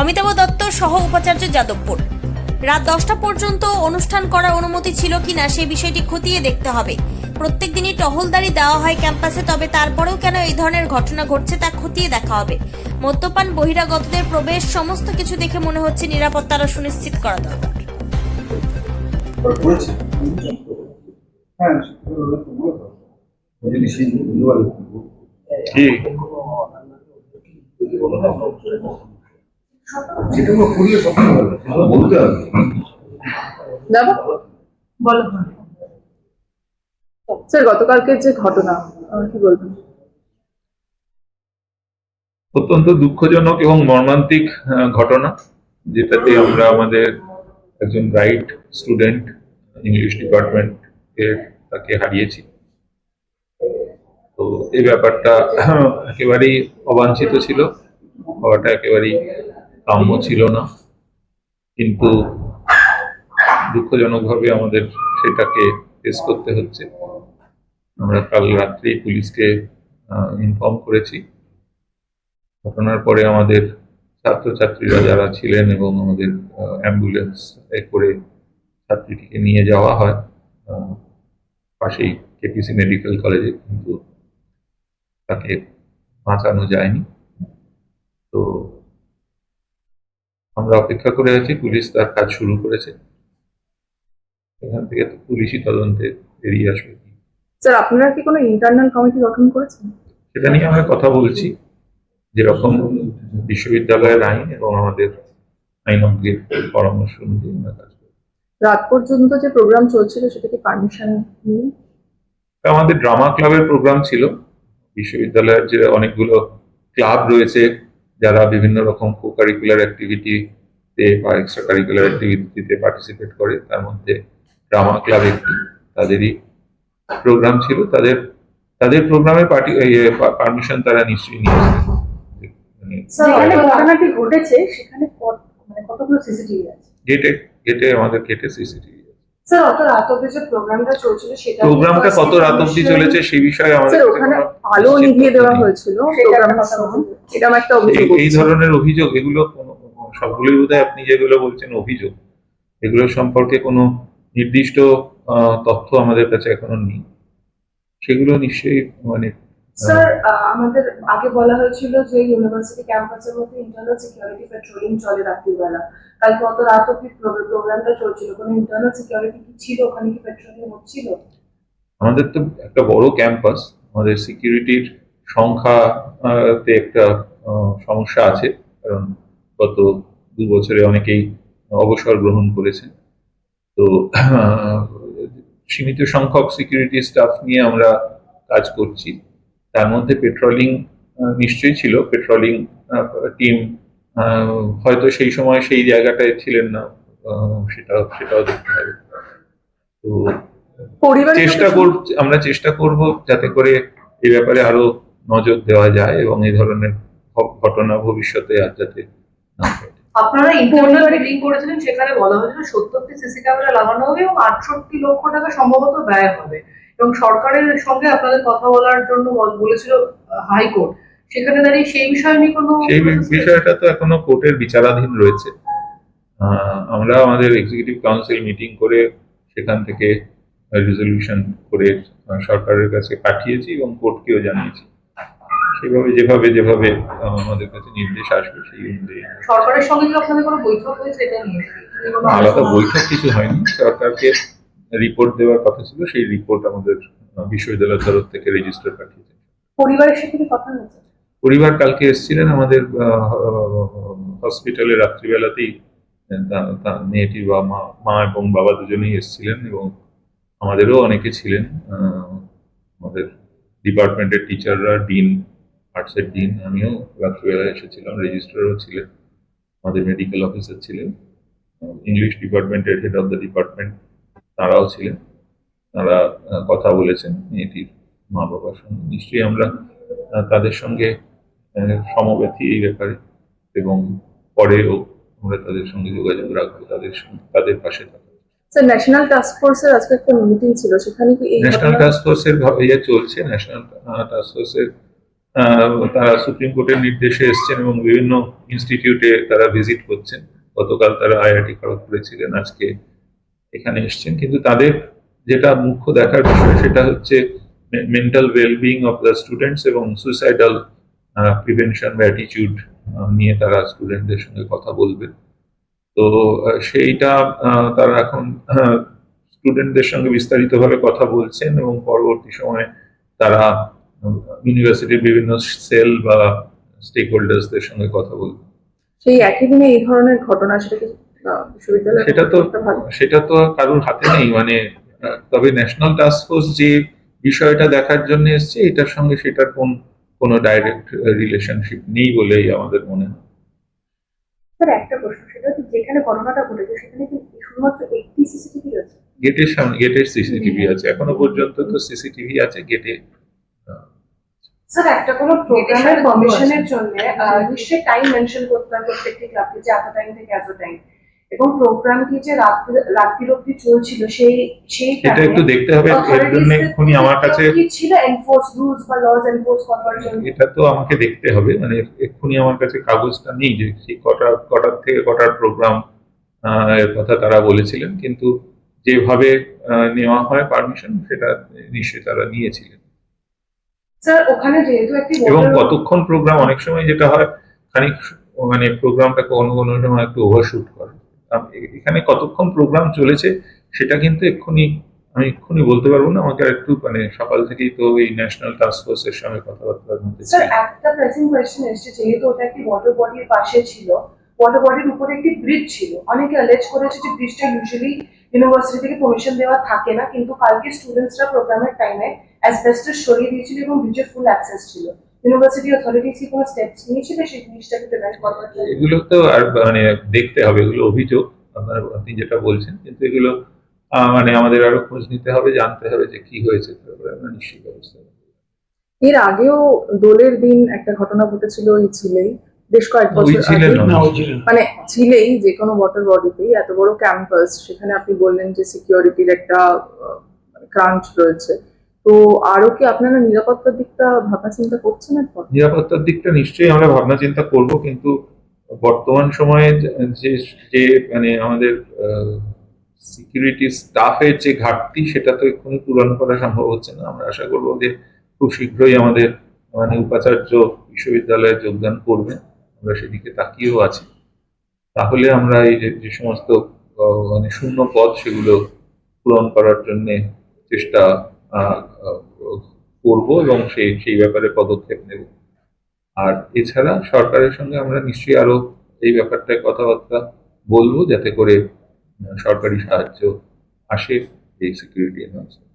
অমিতাভ দত্ত সহ উপাচার্য যাদবপুর। রাত দশটা পর্যন্ত অনুষ্ঠান করার অনুমতি ছিল কিনা সেই বিষয়টি খতিয়ে দেখতে হবে। প্রত্যেক দিনই টহলদারি দেওয়া হয় ক্যাম্পাসে তবে তারপরেও কেন এই ধরনের ঘটনা ঘটছে তা খতিয়ে দেখা হবে। মদ্যপান বহিরাগতদের প্রবেশ সমস্ত কিছু দেখে মনে হচ্ছে নিরাপত্তা আরও সুনিশ্চিত করা দরকার। হ্যাঁ করলে সব বলতে হবে। যাব বলো। স্যার গতকালকের যে ঘটনা কি বলবেন? অত্যন্ত দুঃখজনক এবং মর্মান্তিক ঘটনা যেটাতে আমরা আমাদের একজন ব্রাইট স্টুডেন্ট ইংলিশ ডিপার্টমেন্ট এর তাকে হারিয়েছি। তো এই ব্যাপারটা একেবারেই অবাঞ্ছিত ছিল। হওয়াটা একেবারেই কাম্য ছিল না। কিন্তু দুঃখজনকভাবে আমাদের সেটাকে ফেস করতে হচ্ছে। আমরা কাল রাত্রি পুলিশকে ইনফর্ম করেছি। ঘটনার পরে আমাদের ছাত্রছাত্রীরা যারা ছিলেন এবং আমাদের অ্যাম্বুলেন্স করে ছাত্রীটিকে নিয়ে যাওয়া হয় পাশেই কেপিসি মেডিকেল কলেজে, কিন্তু তাকে বাঁচানো যায়নি। তো আমরা অপেক্ষা করে আছি পুলিশ তার কাজ শুরু করেছে। এখান থেকে তো পুলিশই তদন্তে বেরিয়ে আসবে। স্যার আপনারা কি কোনো ইন্টারনাল কমিটি গঠন করেছেন? সেটা নিয়ে আমরা কথা বলছি। যেরকম বিশ্ববিদ্যালয়ের আইন এবং আমাদের আইনজ্ঞের পরামর্শ অনুযায়ী আমরা কাজ করি। রাত পর্যন্ত যে প্রোগ্রাম চলছিল সেটা কি পারমিশন নিয়ে? আমাদের ড্রামা ক্লাবের প্রোগ্রাম ছিল। বিশ্ববিদ্যালয়ের যে অনেকগুলো ক্লাব রয়েছে যারা বিভিন্ন রকম কো কারিকুলার অ্যাক্টিভিটিতে বা এক্সট্রা কারিকুলার অ্যাক্টিভিটিতে পার্টিসিপেট করে তার মধ্যে ড্রামা ক্লাব একটি তাদেরই প্রোগ্রাম ছিল। তাদের তাদের প্রোগ্রামে পার্টি পারমিশন তারা নিশ্চয়ই নিয়েছে। মানে ঘটনাটি ঘটেছে সেখানে মানে কতগুলো সিসিটিভি আছে? গেটে গেটে আমাদের গেটে সিসিটিভি স্যার অত রাত অব্দি যে প্রোগ্রামটা চলছিল সেটা প্রোগ্রামটা কত রাত অব্দি চলেছে সেই বিষয়ে আমাদের স্যার ওখানে আলো নিভিয়ে দেওয়া হয়েছিল সেটা একটা প্রোগ্রামের সময় বলছি। এরকম একটা অভিযোগ এই- ধরনের অভিযোগ এগুলো সবগুলোই বোধহয় আপনি যেগুলো বলছেন অভিযোগ। এগুলো সম্পর্কে কোনো নির্দিষ্ট আহ, তথ্য আমাদের কাছে এখনও নেই। সেগুলো নিশ্চয়ই মানে স্যার আহ, আমাদের আগে বলা হয়েছিল যে ইউনিভার্সিটি ক্যাম্পাসের মধ্যে ইন্টারনাল সিকিউরিটি পেট্রোলিং চলে রাত্রিবেলা। কালকে অত রাত অব্দি প্রোগ্রামটা চলছিল। কোনো ইন্টারনাল সিকিউরিটি কি ছিল? ওখানে কি পেট্রোলিং হচ্ছিল? আমাদের তো একটা বড় ক্যাম্পাস আমাদের সিকিউরিটির সংখ্যা আহ, তে একটা সমস্যা আছে। কারণ গত দু বছরে অনেকেই অবসর গ্রহণ করেছেন তো সীমিত সংখ্যক সিকিউরিটি স্টাফ নিয়ে আমরা কাজ করছি। তার মধ্যে পেট্রোলিং নিশ্চয়ই ছিল। পেট্রোলিং টিম হয়তো সেই সময় সেই জায়গাটায় ছিলেন না। সেটা সেটাও দেখতে হবে। তো চেষ্টা সঙ্গে- কর আমরা চেষ্টা করব যাতে করে এই ব্যাপারে আরও নজর দেওয়া যায় এবং এই ধরনের ঘটনা ভবিষ্যতে আর যাতে না ঘটে। আপনারা ইন্টারনাল মিটিং করেছিলেন সেখানে বলা হয়েছিল সত্তরটি সিসি ক্যামেরা লাগানো হবে এবং আটষট্টি লক্ষ টাকা সম্ভবত ব্যয় হবে। এবং সরকারের সঙ্গে আপনাদের কথা বলার জন্য বলেছিল হাইকোর্ট। সেখানে দাঁড়িয়ে সেই বিষয় নিয়ে কোনো সেই বিষয়টা তো এখনও কোর্টের বিচারাধীন রয়েছে। আমরা আমাদের এক্সিকিউটিভ কাউন্সিল মিটিং করে সেখান থেকে রেজলিউশন করে সরকারের কাছে পাঠিয়েছি এবং কোর্টকেও জানিয়েছি। সেভাবে যেভাবে যেভাবে আমাদের কাছে নির্দেশ আসবে সেই অনুযায়ী। সরকারের সঙ্গে কি আপনাদের কোনো বৈঠক হয়েছে এটা নিয়ে? আলাদা বৈঠক কিছু হয়নি। সরকারকে রিপোর্ট দেওয়ার কথা ছিল সেই রিপোর্ট আমাদের বিশ্ববিদ্যালয়ের তরফ থেকে রেজিস্টার পাঠিয়েছে। পরিবারের সাথে কথা হয়েছে? পরিবার কালকে এসেছিলেন আমাদের হসপিটালে রাত্রিবেলাতেই মেয়েটির বা মা মা এবং বাবা দুজনেই এসেছিলেন এবং আমাদেরও অনেকে ছিলেন আমাদের ডিপার্টমেন্টের টিচাররা ডিন আর্টসের ডিন আমিও রাত্রিবেলায় এসেছিলাম রেজিস্ট্রারও ছিলেন আমাদের মেডিকেল অফিসার ছিলেন ইংলিশ ডিপার্টমেন্টের হেড অফ দ্য ডিপার্টমেন্ট তারাও ছিলেন। তারা কথা বলেছেন মেয়েটির মা বাবার সঙ্গে। নিশ্চয়ই আমরা তাদের সঙ্গে সমব্যথী এই ব্যাপারে এবং পরেও আমরা তাদের সঙ্গে যোগাযোগ রাখব তাদের সঙ্গে তাদের পাশে থাকব। স্যার ন্যাশনাল টাস্ক ফোর্সের আজকে একটা মিটিং ছিল সেখানে কি এই ন্যাশনাল টাস্ক ফোর্সের ইয়ে চলছে ন্যাশনাল টাস্ক ফোর্সের তারা সুপ্রিম কোর্টের নির্দেশে এসছেন এবং বিভিন্ন ইনস্টিটিউটে তারা ভিজিট করছেন। গতকাল তারা আইআইটি খড়গপুরে ছিলেন আজকে এখানে এসছেন। কিন্তু তাদের যেটা মুখ্য দেখার বিষয় সেটা হচ্ছে mental wellbeing of the students এবং সুইসাইডাল প্রিভেনশন বা অ্যাটিটিউড নিয়ে তারা স্টুডেন্টদের সঙ্গে কথা বলবে। তো সেইটা তারা এখন স্টুডেন্টদের সঙ্গে বিস্তারিতভাবে কথা বলছেন এবং পরবর্তী সময়ে তারা ইউনিভার্সিটির বিভিন্ন সেল বা স্টেক হোল্ডার্সদের সঙ্গে কথা বলবে। সেই একই দিনে এই ধরনের ঘটনা সেটা কি আহ, বিশ্ববিদ্যালয়ের সেটা তো সেটা তো কারোর হাতে নেই মানে তবে ন্যাশনাল টাস্ক ফোর্স যে বিষয়টা দেখার জন্য এসছে এটার সঙ্গে সেটার কোন কোনো ডাইরেক্ট রিলেশনশিপ নেই বলেই আমাদের মনে হয়। স্যার একটা প্রশ্ন সেটা যেখানে ঘটনাটা ঘটেছে সেখানে কি শুধুমাত্র একটি সিসিটিভি রয়েছে? গেটের সামনে গেটের সিসিটিভি আছে এখনও পর্যন্ত তো সিসিটিভি আছে গেটে স্যার একটা কোনো প্রোগ্রামের জন্য নিশ্চয়ই টাইম মেনশন করতে হবে প্রত্যেকটি ক্লাবকে যে এত টাইম থেকে এত টাইম এবং প্রোগ্রামটি যে রাত্রি রাত্রির অব্দি চলছিল সেই সেই এটা একটু দেখতে হবে এর জন্য এক্ষুনি আমার কাছে কি ছিল? এনফোর্স রুলস বা লজ এনফোর্স করবার জন্য। এটা তো আমাকে দেখতে হবে মানে এক্ষুনি আমার কাছে কাগজটা নেই যে সেই কটা কটার থেকে কটার প্রোগ্রাম এর কথা তারা বলেছিলেন কিন্তু যেভাবে নেওয়া হয় পারমিশন সেটা নিশ্চয়ই তারা নিয়েছিলেন। স্যার ওখানে যেহেতু একটি এবং কতক্ষণ প্রোগ্রাম অনেক সময় যেটা হয় খানিক মানে প্রোগ্রামটাকে কোনো কোনো সময় একটু ওভারশুট করে। এখানে কতক্ষণ প্রোগ্রাম চলেছে সেটা কিন্তু এক্ষুনি, আমি এক্ষুনি বলতে পারব না, আমাকে একটু মানে সকাল থেকেই তো এই ন্যাশনাল টাস্ক ফোর্সের সঙ্গে কথাবার্তার মধ্যে স্যার একটা প্রেসিং কোয়েশ্চেন এসেছে, যেহেতু ওটা একটি ওয়াটার বডির পাশে ছিল ওয়াটার বডির উপরে একটি ব্রিজ ছিল। অনেকে অ্যালেজ করেছে যে ব্রিজটা ইউজুয়ালি ইউনিভার্সিটি থেকে পারমিশন দেওয়া থাকে না, কিন্তু কালকে স্টুডেন্টসরা প্রোগ্রামের টাইমে অ্যাসবেস্টাস সরিয়ে দিয়েছিল এবং ব্রিজের ফুল অ্যাক্সেস ছিল। ইউনিভার্সিটি অথরিটিস কি কোনো স্টেপস নিয়েছিল সেই জিনিসটাকে প্রিভেন্ট করবার জন্য? এগুলো তো আর মানে দেখতে হবে এগুলো অভিযোগ আপনার আপনি যেটা বলছেন কিন্তু এগুলো মানে আমাদের আরও খোঁজ নিতে হবে জানতে হবে যে কি হয়েছে তারপরে আমরা নিশ্চিত ব্যবস্থা এর আগেও দোলের দিন একটা ঘটনা ঘটেছিল ওই ছিলেই বেশ কয়েক বছর ছিলেন মানে ছিলেই যে কোনো ওয়াটার বডিতেই এত বড় ক্যাম্পাস সেখানে আপনি বললেন যে সিকিউরিটির একটা ক্রাঞ্চ রয়েছে। তো আরও কি আপনারা নিরাপত্তার দিকটা ভাবনা চিন্তা করছেন এখন নিরাপত্তার দিকটা নিশ্চয়ই আমরা ভাবনা চিন্তা করব, কিন্তু বর্তমান সময়ে যে- যে মানে আমাদের সিকিউরিটি স্টাফের যে ঘাটতি, সেটা তো এক্ষুনি পূরণ করা সম্ভব হচ্ছে না। আমরা আশা করব যে খুব শীঘ্রই আমাদের মানে উপাচার্য বিশ্ববিদ্যালয়ে যোগদান করবেন আমরা সেদিকে তাকিয়েও আছি। তাহলে আমরা এই যে সমস্ত মানে শূন্য পদ সেগুলো পূরণ করার জন্য চেষ্টা করব এবং সেই সেই ব্যাপারে পদক্ষেপ নেব। আর এছাড়া সরকারের সঙ্গে আমরা নিশ্চয়ই আরও এই ব্যাপারটায় কথাবার্তা বলব, যাতে করে সরকারি সাহায্য আসে এই সিকিউরিটি এনহান্সমেন্ট